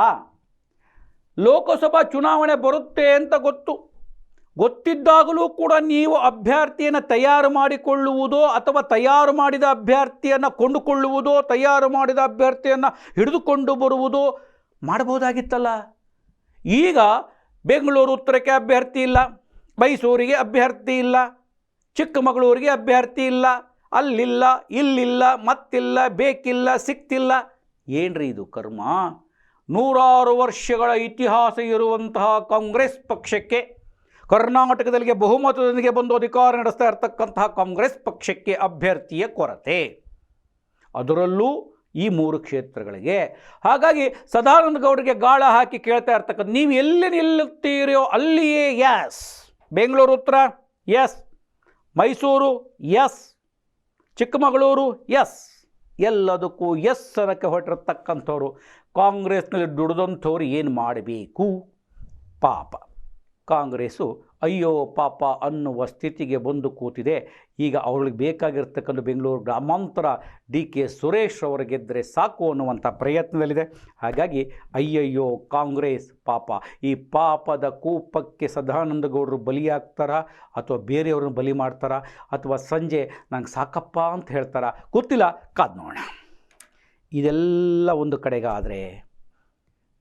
A: ಲೋಕಸಭಾ ಚುನಾವಣೆ ಬರುತ್ತೆ ಅಂತ ಗೊತ್ತು. ಗೊತ್ತಿದ್ದಾಗಲೂ ಕೂಡ ನೀವು ಅಭ್ಯರ್ಥಿಯನ್ನು ತಯಾರು ಮಾಡಿಕೊಳ್ಳುವುದೋ ಅಥವಾ ತಯಾರು ಮಾಡಿದ ಅಭ್ಯರ್ಥಿಯನ್ನು ಕೊಂಡುಕೊಳ್ಳುವುದೋ, ತಯಾರು ಮಾಡಿದ ಅಭ್ಯರ್ಥಿಯನ್ನು ಹಿಡಿದುಕೊಂಡು ಬರುವುದೋ ಮಾಡಬಹುದಾಗಿತ್ತಲ್ಲ? ಈಗ ಬೆಂಗಳೂರು ಉತ್ತರಕ್ಕೆ ಅಭ್ಯರ್ಥಿ ಇಲ್ಲ, ಮೈಸೂರಿಗೆ ಅಭ್ಯರ್ಥಿ ಇಲ್ಲ. ಚಿಕ್ಕಮಗಳೂರಿಗೆ ಅಭ್ಯರ್ಥಿ ಇಲ್ಲ, ಅಲ್ಲಿಲ್ಲ, ಇಲ್ಲಿಲ್ಲ, ಮತ್ತಿಲ್ಲ, ಬೇಕಿಲ್ಲ, ಸಿಕ್ತಿಲ್ಲ. ಏನ್ರಿ ಇದು ಕರ್ಮ? ನೂರಾರು ವರ್ಷಗಳ ಇತಿಹಾಸ ಇರುವಂತಹ ಕಾಂಗ್ರೆಸ್ ಪಕ್ಷಕ್ಕೆ ಕರ್ನಾಟಕದಲ್ಲಿ ಬಹುಮತದೊಂದಿಗೆ ಬಂದು ಅಧಿಕಾರ ನಡೆಸ್ತಾ ಇರತಕ್ಕಂತಹ ಕಾಂಗ್ರೆಸ್ ಪಕ್ಷಕ್ಕೆ ಅಭ್ಯರ್ಥಿಯ ಕೊರತೆ. ಅದರಲ್ಲೂ ಈ ಮೂರು ಕ್ಷೇತ್ರಗಳಿಗೆ. ಹಾಗಾಗಿ ಸದಾನಂದ ಗೌಡರಿಗೆ ಗಾಳ ಹಾಕಿ ಕೇಳ್ತಾ ಇರ್ತಕ್ಕಂಥ ನೀವು ಎಲ್ಲಿ ನಿಲ್ಲುತ್ತೀರೋ ಅಲ್ಲಿಯೇ ಯಾಸ್ ಬೆಂಗಳೂರು ಉತ್ತರ yes Mysuru yes Chikkamagaluru yes ಎಲ್ಲದಕ್ಕೂ ಎಸ್ ಅನ್ನಕ್ಕೆ ಹೊರಟಿರತಕ್ಕಂಥವ್ರು. ಕಾಂಗ್ರೆಸ್ನಲ್ಲಿ ದುಡಿದಂಥವ್ರು ಏನು ಮಾಡಬೇಕು? ಪಾಪ. ಕಾಂಗ್ರೆಸ್ಸು ಅಯ್ಯೋ ಪಾಪ ಅನ್ನುವ ಸ್ಥಿತಿಗೆ ಬಂದು ಕೂತಿದೆ. ಈಗ ಅವಳಿಗೆ ಬೇಕಾಗಿರ್ತಕ್ಕಂಥ ಬೆಂಗಳೂರು ಗ್ರಾಮಾಂತರ ಡಿ ಕೆ ಸುರೇಶ್ ಅವರು ಗೆದ್ದರೆ ಸಾಕು ಅನ್ನುವಂಥ ಪ್ರಯತ್ನದಲ್ಲಿದೆ. ಹಾಗಾಗಿ ಅಯ್ಯಯ್ಯೋ ಕಾಂಗ್ರೆಸ್ ಪಾಪ. ಈ ಪಾಪದ ಕೂಪಕ್ಕೆ ಸದಾನಂದ ಗೌಡರು ಬಲಿಯಾಗ್ತಾರಾ ಅಥವಾ ಬೇರೆಯವ್ರನ್ನ ಬಲಿ ಮಾಡ್ತಾರಾ? ಅಥವಾ ಸಂಜೆ ನಂಗೆ ಸಾಕಪ್ಪ ಅಂತ ಹೇಳ್ತಾರಾ? ಗೊತ್ತಿಲ್ಲ. ಕಾದ್ ನೋಡೋಣ. ಇದೆಲ್ಲ ಒಂದು ಕಡೆಗಾದರೆ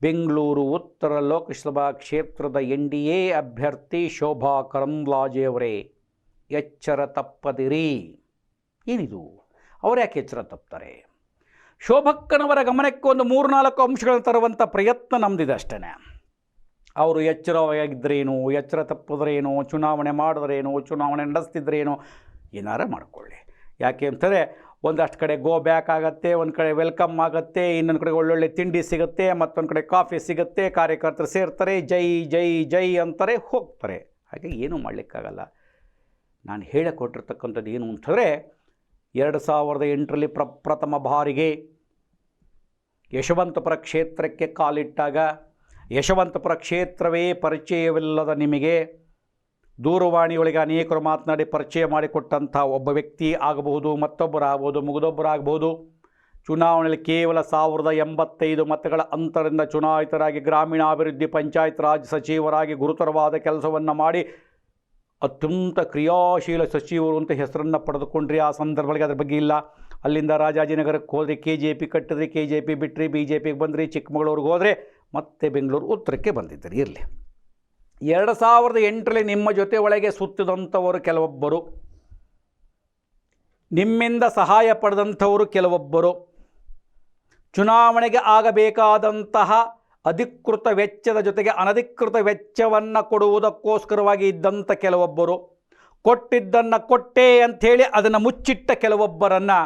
A: ಬೆಂಗಳೂರು ಉತ್ತರ ಲೋಕಸಭಾ ಕ್ಷೇತ್ರದ ಎನ್ ಡಿ ಎ ಅಭ್ಯರ್ಥಿ ಶೋಭಾ ಕರಂದ್ಲಾಜೆಯವರೇ ಎಚ್ಚರ ತಪ್ಪದಿರಿ. ಏನಿದು? ಯಾಕೆ ಎಚ್ಚರ ತಪ್ತಾರೆ? ಶೋಭಕ್ಕನವರ ಗಮನಕ್ಕೆ ಒಂದು ಮೂರ್ನಾಲ್ಕು ಅಂಶಗಳನ್ನು ತರುವಂಥ ಪ್ರಯತ್ನ ನಮ್ಮದಿದೆ ಅಷ್ಟೇ ಅವರು ಎಚ್ಚರವಾಗಿದ್ದರೇನು ಎಚ್ಚರ ತಪ್ಪಿದ್ರೇನು, ಚುನಾವಣೆ ಮಾಡಿದ್ರೇನು, ಚುನಾವಣೆ ನಡೆಸ್ತಿದ್ರೇನು, ಏನಾರ ಮಾಡಿಕೊಳ್ಳಿ. ಯಾಕೆ ಅಂತಂದರೆ ಒಂದಷ್ಟು ಕಡೆ ಗೋ ಬ್ಯಾಕ್ ಆಗುತ್ತೆ, ಒಂದು ಕಡೆ ವೆಲ್ಕಮ್ ಆಗುತ್ತೆ, ಇನ್ನೊಂದು ಕಡೆ ಒಳ್ಳೊಳ್ಳೆ ತಿಂಡಿ ಸಿಗುತ್ತೆ, ಮತ್ತೊಂದು ಕಡೆ ಕಾಫಿ ಸಿಗುತ್ತೆ, ಕಾರ್ಯಕರ್ತರು ಸೇರ್ತಾರೆ, ಜೈ ಜೈ ಜೈ ಅಂತಾರೆ, ಹೋಗ್ತಾರೆ. ಹಾಗೆ ಏನೂ ಮಾಡಲಿಕ್ಕಾಗಲ್ಲ. ನಾನು ಹೇಳಿಕೊಟ್ಟಿರ್ತಕ್ಕಂಥದ್ದು ಏನು ಅಂತಂದರೆ, ಎರಡು ಸಾವಿರದ ಎಂಟರಲ್ಲಿ ಪ್ರ, ಪ್ರಥಮ ಬಾರಿಗೆ ಯಶವಂತಪುರ ಕ್ಷೇತ್ರಕ್ಕೆ ಕಾಲಿಟ್ಟಾಗ, ಯಶವಂತಪುರ ಕ್ಷೇತ್ರವೇ ಪರಿಚಯವಿಲ್ಲದ ನಿಮಗೆ ದೂರವಾಣಿಯೊಳಗೆ ಅನೇಕರು ಮಾತನಾಡಿ ಪರಿಚಯ ಮಾಡಿಕೊಟ್ಟಂಥ ಒಬ್ಬ ವ್ಯಕ್ತಿ ಆಗಬಹುದು ಮತ್ತೊಬ್ಬರಾಗ್ಬೋದು ಮುಗಿದೊಬ್ಬರಾಗ್ಬೋದು ಚುನಾವಣೆಯಲ್ಲಿ ಕೇವಲ ಸಾವಿರದ ಎಂಬತ್ತೈದು ಮತಗಳ ಅಂತರದಿಂದ ಚುನಾಯಿತರಾಗಿ ಗ್ರಾಮೀಣಾಭಿವೃದ್ಧಿ, ಪಂಚಾಯತ್ ರಾಜ್ ಸಚಿವರಾಗಿ ಗುರುತರವಾದ ಕೆಲಸವನ್ನು ಮಾಡಿ ಅತ್ಯಂತ ಕ್ರಿಯಾಶೀಲ ಸಚಿವರು ಅಂತ ಹೆಸರನ್ನು ಪಡೆದುಕೊಂಡ್ರಿ ಆ ಸಂದರ್ಭಗಳಿಗೆ ಅದ್ರ ಬಗ್ಗೆ ಇಲ್ಲ. ಅಲ್ಲಿಂದ ರಾಜಾಜಿನಗರಕ್ಕೆ ಹೋದರೆ ಕೆ ಜೆ ಪಿ ಕಟ್ಟಿದ್ರಿ ಕೆ ಜೆ ಪಿ ಬಿಟ್ಟರೆ ಬಿ ಜೆ ಪಿಗೆ ಬಂದ್ರಿ ಚಿಕ್ಕಮಗಳೂರಿಗೆ ಹೋದರೆ ಮತ್ತೆ ಬೆಂಗಳೂರು ಉತ್ತರಕ್ಕೆ ಬಂದಿದ್ದೀರಿ ಇರಲಿ ಎರಡು ಸಾವಿರದ ಎಂಟರಲ್ಲಿ ನಿಮ್ಮ ಜೊತೆ ಒಳಗೆ ಸುತ್ತಿದಂಥವರು ಕೆಲವೊಬ್ಬರು. ನಿಮ್ಮಿಂದ ಸಹಾಯ ಪಡೆದಂಥವರು ಕೆಲವೊಬ್ಬರು. ಚುನಾವಣೆಗೆ ಆಗಬೇಕಾದಂತಹ ಅಧಿಕೃತ ವೆಚ್ಚದ ಜೊತೆಗೆ ಅನಧಿಕೃತ ವೆಚ್ಚವನ್ನು ಕೊಡುವುದಕ್ಕೋಸ್ಕರವಾಗಿ ಇದ್ದಂಥ ಕೆಲವೊಬ್ಬರು. ಕೊಟ್ಟಿದ್ದನ್ನು ಕೊಟ್ಟೆ ಅಂಥೇಳಿ ಅದನ್ನು ಮುಚ್ಚಿಟ್ಟ ಕೆಲವೊಬ್ಬರನ್ನು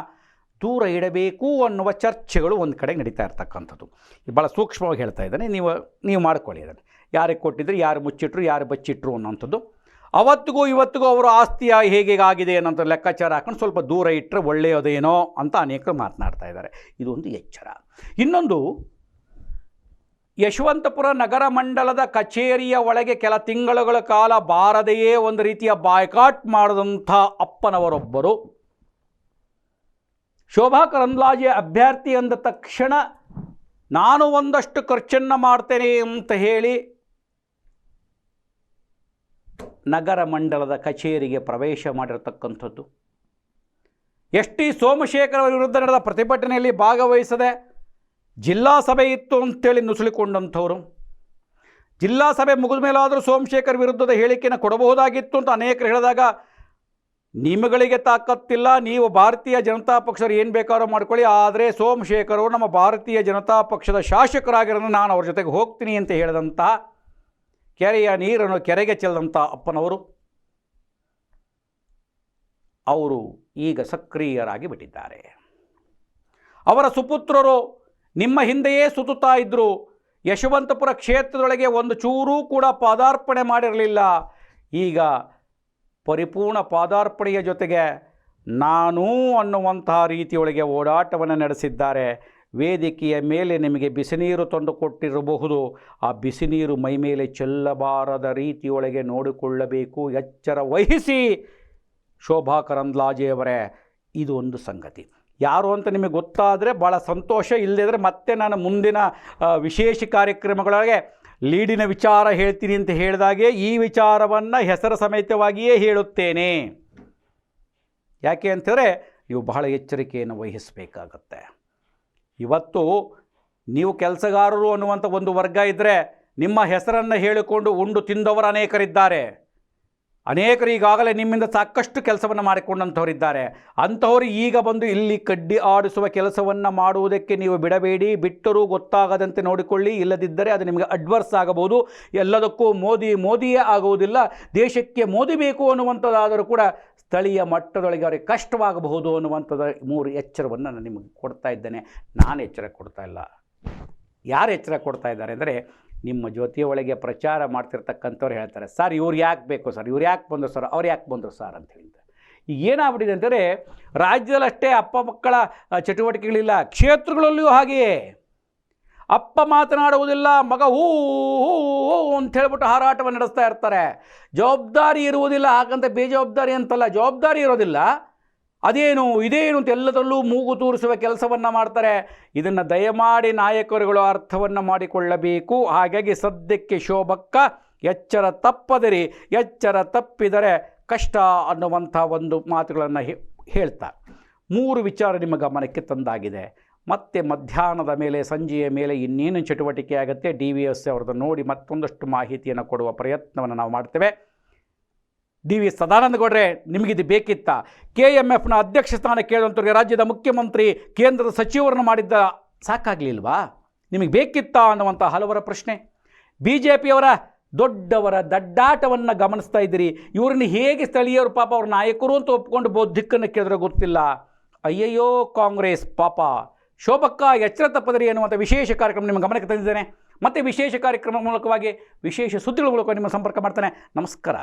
A: ದೂರ ಇಡಬೇಕು ಅನ್ನುವ ಚರ್ಚೆಗಳು ಒಂದು ಕಡೆ ನಡೀತಾ ಇರ್ತಕ್ಕಂಥದ್ದು. ಭಾಳ ಸೂಕ್ಷ್ಮವಾಗಿ ಹೇಳ್ತಾ ಇದ್ದಾನೆ, ನೀವು ನೀವು ಮಾಡ್ಕೊಳ್ಳಿ ಅದನ್ನು ಯಾರಿಗೆ ಕೊಟ್ಟಿದ್ರು, ಯಾರು ಮುಚ್ಚಿಟ್ರು, ಯಾರು ಬಚ್ಚಿಟ್ರು ಅನ್ನೋಂಥದ್ದು ಅವತ್ತಿಗೂ ಇವತ್ತಿಗೂ ಅವರ ಆಸ್ತಿಯ ಹೇಗೆ ಆಗಿದೆ ಅನ್ನೋಂಥ ಲೆಕ್ಕಾಚಾರ ಹಾಕೊಂಡು ಸ್ವಲ್ಪ ದೂರ ಇಟ್ಟರೆ ಒಳ್ಳೆಯದೇನೋ ಅಂತ ಅನೇಕರು ಮಾತನಾಡ್ತಾ ಇದ್ದಾರೆ. ಇದೊಂದು ಎಚ್ಚರ. ಇನ್ನೊಂದು, ಯಶವಂತಪುರ ನಗರ ಮಂಡಲದ ಕಚೇರಿಯ ಒಳಗೆ ಕೆಲ ತಿಂಗಳುಗಳ ಕಾಲ ಬಾರದೆಯೇ ಒಂದು ರೀತಿಯ ಬಾಯ್ಕಾಟ್ ಮಾಡಿದಂಥ ಅಪ್ಪನವರೊಬ್ಬರು. ಶೋಭಾ ಕರಂದ್ಲಾಜೆ ಅಭ್ಯರ್ಥಿ ಅಂದ ತಕ್ಷಣ, ನಾನು ಒಂದಷ್ಟು ಖರ್ಚನ್ನು ಮಾಡ್ತೇನೆ ಅಂತ ಹೇಳಿ ನಗರ ಮಂಡಲದ ಕಚೇರಿಗೆ ಪ್ರವೇಶ ಮಾಡಿರತಕ್ಕಂಥದ್ದು. ಎಸ್ ಟಿ ಸೋಮಶೇಖರ್ ಅವರ ವಿರುದ್ಧ ನಡೆದ ಪ್ರತಿಭಟನೆಯಲ್ಲಿ ಭಾಗವಹಿಸದೆ ಜಿಲ್ಲಾ ಸಭೆ ಇತ್ತು ಅಂತೇಳಿ ನುಸುಳಿಕೊಂಡಂಥವ್ರು. ಜಿಲ್ಲಾ ಸಭೆ ಮುಗಿದ ಮೇಲಾದರೂ ಸೋಮಶೇಖರ್ ವಿರುದ್ಧದ ಹೇಳಿಕೆಯನ್ನು ಕೊಡಬಹುದಾಗಿತ್ತು ಅಂತ ಅನೇಕರು ಹೇಳಿದಾಗ, ನಿಮಗಳಿಗೆ ತಾಕತ್ತಿಲ್ಲ, ನೀವು ಭಾರತೀಯ ಜನತಾ ಪಕ್ಷರು ಏನು ಬೇಕಾದ್ರೂ ಮಾಡ್ಕೊಳ್ಳಿ, ಆದರೆ ಸೋಮಶೇಖರ್ ನಮ್ಮ ಭಾರತೀಯ ಜನತಾ ಪಕ್ಷದ ಶಾಸಕರಾಗಿರೋದು ನಾನು ಅವ್ರ ಜೊತೆಗೆ ಹೋಗ್ತೀನಿ ಅಂತ ಹೇಳಿದಂಥ ಕೆರೆಯ ನೀರನ್ನು ಕೆರೆಗೆ ಚೆಲ್ಲದಂಥ ಅಪ್ಪನವರು ಅವರು ಈಗ ಸಕ್ರಿಯರಾಗಿ ಬಿಟ್ಟಿದ್ದಾರೆ. ಅವರ ಸುಪುತ್ರರು ನಿಮ್ಮ ಹಿಂದೆಯೇ ಸುತ್ತುತ್ತಾ ಇದ್ದರು ಯಶವಂತಪುರ ಕ್ಷೇತ್ರದೊಳಗೆ ಒಂದು ಚೂರೂ ಕೂಡ ಪಾದಾರ್ಪಣೆ ಮಾಡಿರಲಿಲ್ಲ. ಈಗ ಪರಿಪೂರ್ಣ ಪಾದಾರ್ಪಣೆಯ ಜೊತೆಗೆ ನಾನೂ ಅನ್ನುವಂತಹ ರೀತಿಯೊಳಗೆ ಓಡಾಟವನ್ನು ನಡೆಸಿದ್ದಾರೆ. ವೇದಿಕೆಯ ಮೇಲೆ ನಿಮಗೆ ಬಿಸಿನೀರು ತಂದು ಕೊಟ್ಟಿರಬಹುದು. ಆ ಬಿಸಿನೀರು ಮೈ ಮೇಲೆ ಚೆಲ್ಲಬಾರದ ರೀತಿಯೊಳಗೆ ನೋಡಿಕೊಳ್ಳಬೇಕು. ಎಚ್ಚರ ವಹಿಸಿ. ಶೋಭಾ ಕರಂದ್ಲಾಜೆಯವರೇ ಇದು ಒಂದು ಸಂಗತಿ. ಯಾರು ಅಂತ ನಿಮಗೆ ಗೊತ್ತಾದರೆ ಭಾಳ ಸಂತೋಷ ಇಲ್ಲದಿದ್ದರೆ ಮತ್ತೆ ನಾನು ಮುಂದಿನ ವಿಶೇಷ ಕಾರ್ಯಕ್ರಮಗಳಿಗೆ ಲೀಡಿನ ವಿಚಾರ ಹೇಳ್ತೀನಿ ಅಂತ ಹೇಳಿದಾಗೆ ಈ ವಿಚಾರವನ್ನು ಹೆಸರು ಸಮೇತವಾಗಿಯೇ ಹೇಳುತ್ತೇನೆ. ಯಾಕೆ ಅಂತಂದರೆ ನೀವು ಬಹಳ ಎಚ್ಚರಿಕೆಯನ್ನು ವಹಿಸಬೇಕಾಗತ್ತೆ. ಇವತ್ತು ನೀವು ಕೆಲಸಗಾರರು ಅನ್ನುವಂಥ ಒಂದು ವರ್ಗ ಇದ್ದರೆ ನಿಮ್ಮ ಹೆಸರನ್ನು ಹೇಳಿಕೊಂಡು ಉಂಡು ತಿಂದವರು ಅನೇಕರಿದ್ದಾರೆ. ಅನೇಕರು ಈಗಾಗಲೇ ನಿಮ್ಮಿಂದ ಸಾಕಷ್ಟು ಕೆಲಸವನ್ನು ಮಾಡಿಕೊಂಡಂಥವರಿದ್ದಾರೆ. ಅಂಥವರು ಈಗ ಬಂದು ಇಲ್ಲಿ ಕಡ್ಡಿ ಆಡಿಸುವ ಕೆಲಸವನ್ನು ಮಾಡುವುದಕ್ಕೆ ನೀವು ಬಿಡಬೇಡಿ, ಬಿಟ್ಟರೂ ಗೊತ್ತಾಗದಂತೆ ನೋಡಿಕೊಳ್ಳಿ, ಇಲ್ಲದಿದ್ದರೆ ಅದು ನಿಮಗೆ ಅಡ್ವರ್ಸ್ ಆಗಬಹುದು. ಎಲ್ಲದಕ್ಕೂ ಮೋದಿ, ಮೋದಿಯೇ ಆಗುವುದಿಲ್ಲ. ದೇಶಕ್ಕೆ ಮೋದಿ ಬೇಕು ಅನ್ನುವಂಥದ್ದಾದರೂ ಕೂಡ ಸ್ಥಳೀಯ ಮಟ್ಟದೊಳಗೆ ಅವರಿಗೆ ಕಷ್ಟವಾಗಬಹುದು ಅನ್ನುವಂಥದ್ದು ಮೂರು ಎಚ್ಚರವನ್ನು ನಾನು ನಿಮಗೆ ಕೊಡ್ತಾ ಇದ್ದೇನೆ. ನಾನು ಎಚ್ಚರ ಕೊಡ್ತಾ ಇಲ್ಲ. ಯಾರು ಎಚ್ಚರ ಕೊಡ್ತಾ ಇದ್ದಾರೆ ಅಂದರೆ ನಿಮ್ಮ ಜ್ಯೋತಿಯೊಳಗೆ ಪ್ರಚಾರ ಮಾಡ್ತಿರ್ತಕ್ಕಂಥವ್ರು ಹೇಳ್ತಾರೆ, ಸರ್, ಇವ್ರು ಯಾಕೆ ಬೇಕು ಸರ್? ಇವ್ರು ಯಾಕೆ ಬಂದರು ಸರ್? ಅವ್ರು ಯಾಕೆ ಬಂದರು ಸರ್? ಅಂತ ಹೇಳಿದ್ದಾರೆ ಈಗ ಏನಾಗ್ಬಿಟ್ಟಿದೆ ಅಂದರೆ ರಾಜ್ಯದಲ್ಲಷ್ಟೇ ಅಪ್ಪ ಮಕ್ಕಳ ಚಟುವಟಿಕೆಗಳಿಲ್ಲ, ಕ್ಷೇತ್ರಗಳಲ್ಲಿಯೂ ಹಾಗೆಯೇ. ಅಪ್ಪ ಮಾತನಾಡುವುದಿಲ್ಲ, ಮಗ ಹೂ ಹೂ ಹೂ ಅಂತ ಹೇಳ್ಬಿಟ್ಟು ಹಾರಾಟವನ್ನು ನಡೆಸ್ತಾ ಇರ್ತಾರೆ. ಜವಾಬ್ದಾರಿ ಇರುವುದಿಲ್ಲ, ಹಾಗಂತ ಬೇಜವಾಬ್ದಾರಿ ಅಂತಲ್ಲ, ಜವಾಬ್ದಾರಿ ಇರೋದಿಲ್ಲ. ಅದೇನು, ಇದೇನು ಅಂತ ಎಲ್ಲದರಲ್ಲೂ ಮೂಗು ತೂರಿಸುವ ಕೆಲಸವನ್ನು ಮಾಡ್ತಾರೆ. ಇದನ್ನು ದಯಮಾಡಿ ನಾಯಕರುಗಳು ಅರ್ಥವನ್ನು ಮಾಡಿಕೊಳ್ಳಬೇಕು. ಹಾಗಾಗಿ ಸದ್ಯಕ್ಕೆ ಶೋಭಕ್ಕ ಎಚ್ಚರ ತಪ್ಪದಿರಿ, ಎಚ್ಚರ ತಪ್ಪಿದರೆ ಕಷ್ಟ ಅನ್ನುವಂಥ ಒಂದು ಮಾತುಗಳನ್ನು ಹೇಳ್ತಾ. ಮೂರು ವಿಚಾರ ನಿಮ್ಮ ಗಮನಕ್ಕೆ ತಂದಾಗಿದೆ. ಮತ್ತೆ ಮಧ್ಯಾಹ್ನದ ಮೇಲೆ, ಸಂಜೆಯ ಮೇಲೆ ಇನ್ನೇನು ಚಟುವಟಿಕೆ ಆಗುತ್ತೆ? ಡಿ ವಿ ಎಸ್ ಅವ್ರದ್ದು ನೋಡಿ ಮತ್ತೊಂದಷ್ಟು ಮಾಹಿತಿಯನ್ನು ಕೊಡುವ ಪ್ರಯತ್ನವನ್ನು ನಾವು ಮಾಡ್ತೇವೆ. ಡಿ ವಿ ಸದಾನಂದ ಗೌಡ್ರೆ, ನಿಮಗಿದು ಬೇಕಿತ್ತ? ಕೆ ಎಂ ಎಫ್ನ ಅಧ್ಯಕ್ಷ ಸ್ಥಾನ ಕೇಳುವಂಥವ್ರಿಗೆ ರಾಜ್ಯದ ಮುಖ್ಯಮಂತ್ರಿ, ಕೇಂದ್ರದ ಸಚಿವರನ್ನು ಮಾಡಿದ್ದ ಸಾಕಾಗಲಿಲ್ವಾ? ನಿಮಗೆ ಬೇಕಿತ್ತಾ ಅನ್ನುವಂಥ ಹಲವರ ಪ್ರಶ್ನೆ. ಬಿ ಜೆ ಪಿಯವರ ದೊಡ್ಡವರ ದಡ್ಡಾಟವನ್ನು ಗಮನಿಸ್ತಾ ಇದ್ದೀರಿ. ಇವ್ರನ್ನ ಹೇಗೆ ಸ್ಥಳೀಯರು ಪಾಪ ಅವ್ರ ನಾಯಕರು ಅಂತ ಒಪ್ಕೊಂಡು ಬೌದ್ಧಿಕನ್ನು ಕೇಳಿದ್ರೆ ಗೊತ್ತಿಲ್ಲ. ಅಯ್ಯಯ್ಯೋ, ಕಾಂಗ್ರೆಸ್ ಪಾಪ. ಶೋಭಕ್ಕ ಎಚ್ಚರ ತಪ್ಪದರಿ ಎನ್ನುವಂಥ ವಿಶೇಷ ಕಾರ್ಯಕ್ರಮ ನಿಮ್ಮ ಗಮನಕ್ಕೆ ತಂದಿದ್ದೇನೆ. ಮತ್ತೆ ವಿಶೇಷ ಕಾರ್ಯಕ್ರಮ ಮೂಲಕವಾಗಿ ವಿಶೇಷ ಸುದ್ದಿಗಳ ಮೂಲಕ ನಿಮ್ಮ ಸಂಪರ್ಕ ಮಾಡ್ತಾನೆ. ನಮಸ್ಕಾರ.